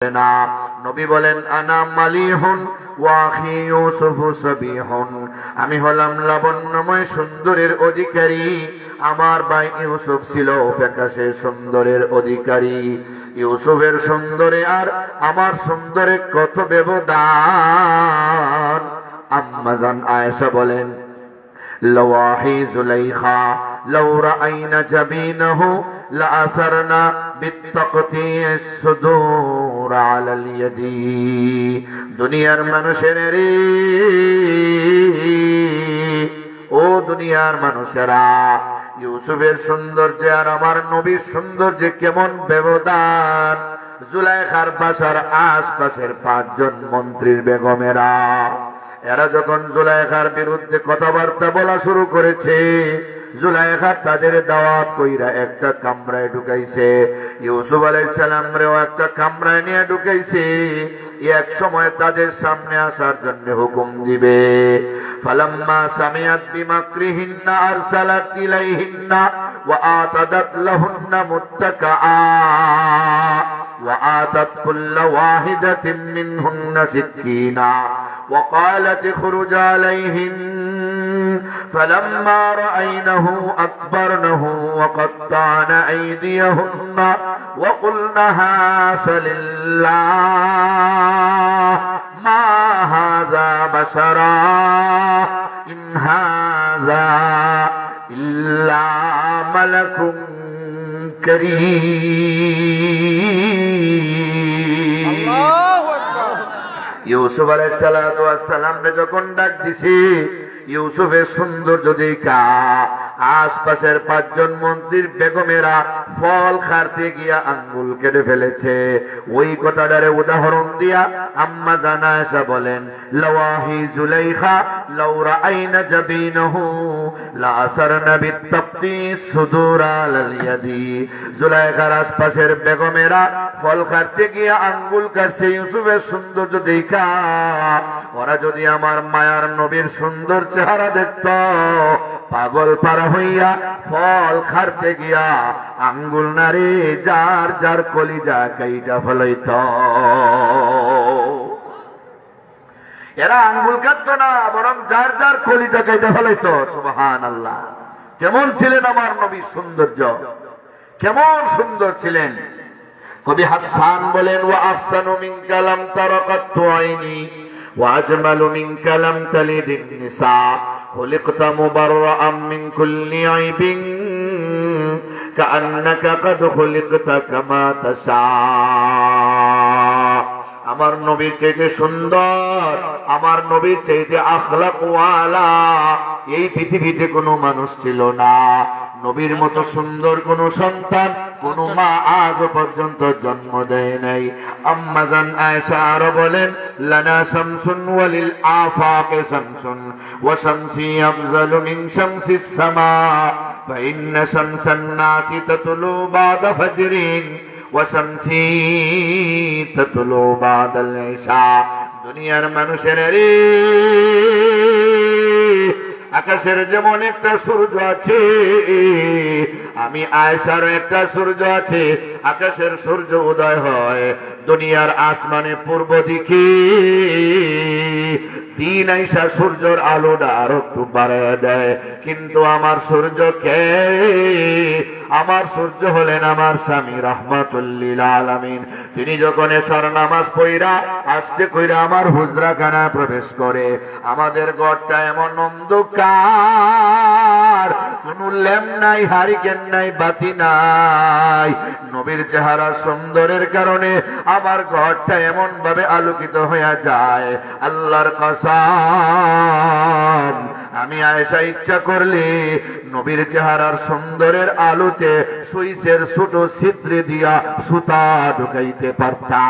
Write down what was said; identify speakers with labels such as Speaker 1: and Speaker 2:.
Speaker 1: না নবী বলেন আনা মালিহুন ওয়াহি ইউসুফ সবিহুন আমি হলাম লাবণ্যময় সুন্দরের অধিকারী আমার ভাই ইউসুফ ছিল ফ্যাকাশে সুন্দরের অধিকারী ইউসুফের সুন্দরে আর আমার সুন্দরে কত ব্যবধান আম্মাজান আয়েশা বলেন لواحي زليخا لو رأينا جبينه لأثرنا بالتقطيع الصدور দুনিয়ার মানুষের রে। ও দুনিয়ার মানুষেরা, ইউসুফের সৌন্দর্যে আর আমার নবীর সৌন্দর্যে কেমন ব্যবধান? জুলাইখার বাসার আশপাশের পাঁচজন মন্ত্রীর বেগমেরা। এরা যখন জুলাইখার বিরুদ্ধে কথাবার্তা বলা শুরু করেছে জুলাইখা তাদের দাওয়াত কইরা একটা কামরায় ঢুকাইছে ইউসুফ আলাইসালাম রেও একটা কামরায় নিয়ে ঢুকাইছে এক সময় তাদের সামনে আসার জন্য হুকুম দিবে ফালাম্মা সামিয়াত বিমাকরিহিন্না আরসালাত ইলাইহিন্না ওয়া আতাদাত লাহুন্না মুত্তাকাআ وآتت كل واحدة منهن سكينا وقالت اخرج عليهن. فلما رأينه أكبرنه وقطعن أيديهن وقلن هاش لله ما هذا بشرا إن هذا إلا ملك كريم. ইউসুফ আলাই আলাইসালাম যখন ডাক দিছি, ইউসুফের সৌন্দর্য দেখা। আশপাশের পাঁচজন মন্ত্রীর বেগমেরা ফল খারতে গিয়া আঙ্গুল কেটে ফেলেছে। ওই কথাটারে উদাহরণ দিয়া আম্মা জানা এসা বলেন, লওয়াহি জুলাইখা লাউরা আইনা জাবিনহু লাসারনা বিত্তাপ্তি সুদুরা লালিয়াদি জুলাইখার আশপাশের বেগমেরা ফল খারতে গিয়া আঙ্গুল কাটছে, ইউসুফের সৌন্দর্য দেখা। ওরা যদি আমার মায়ার নবীর সুন্দর চেহারা দেখত, পাগল পারা হইয়া ফল খারতে গিয়া আঙ্গুল নারে যার যার কলিজা কাইটা ফলাইত। এরা আঙ্গুল কাটতো না, বরং যার যার কলিজা কাইটা ফলাইত। সুবহান আল্লাহ কেমন ছিলেন আমার নবী সৌন্দর্য? কেমন সুন্দর ছিলেন? কবি হাসান বলেন ওয়া আহসানু মিন কালাম তারাকাতু আইনি ওয়া আজমালু মিন কালাম তালিদিন নিসা خلقت مبرأ من كل عيب كأنك قد خلقت كما تشاء আমার নবীর চাইতে সুন্দর আমার নবীর চাইতে আখলাকওয়ালা এই পৃথিবীতে কোনো মানুষ ছিল না নবীর মতো সুন্দর কোন সন্তান কোন মা আজ পর্যন্ত জন্ম দেয় নাই আম্মাজান আয়েশা আরো বলেন লানা শামসুন ওয়ালিল আফাকে শামসুন ওয়া শামসি আফজালু মিন শামসিস সামা فإن شمس الناس تطلع بعد فجر وشمسي تطلع بعد العشاء দুনিয়ার মানুষের রে আকাশের যেমন একটা সূর্য আছে, আমি আয়সারও একটা সূর্য আছে, আকাশের সূর্য উদয় হয়, দুনিয়ার আসমানে পূর্ব দিকে। দিন আইসা সূর্যর আলোটা একটু দেয়। কিন্তু আমার আমার সূর্য হলেন আমার স্বামী, রহমাতুল্লিল আলামিন। তিনি যখন এসার নামাজ পইরা আসতে কইরা আমার হুজরা কানা প্রবেশ করে। আমাদের ঘরটা এমন অন্ধকার। কোন ল্যাম নাই, হারিকেন নাই, বাতি নাই। নবীর চেহারা সুন্দরের কারণে আমার ঘরটা এমন ভাবে আলোকিত হয়ে যায়। আল্লাহর কসম, আমি আয়েশা ইচ্ছা করলে নবীর চেহারার সুন্দরের আলোতে সুইসের ছোট ছিদ্রে দিয়া সুতা ঢুকাইতে পারতাম।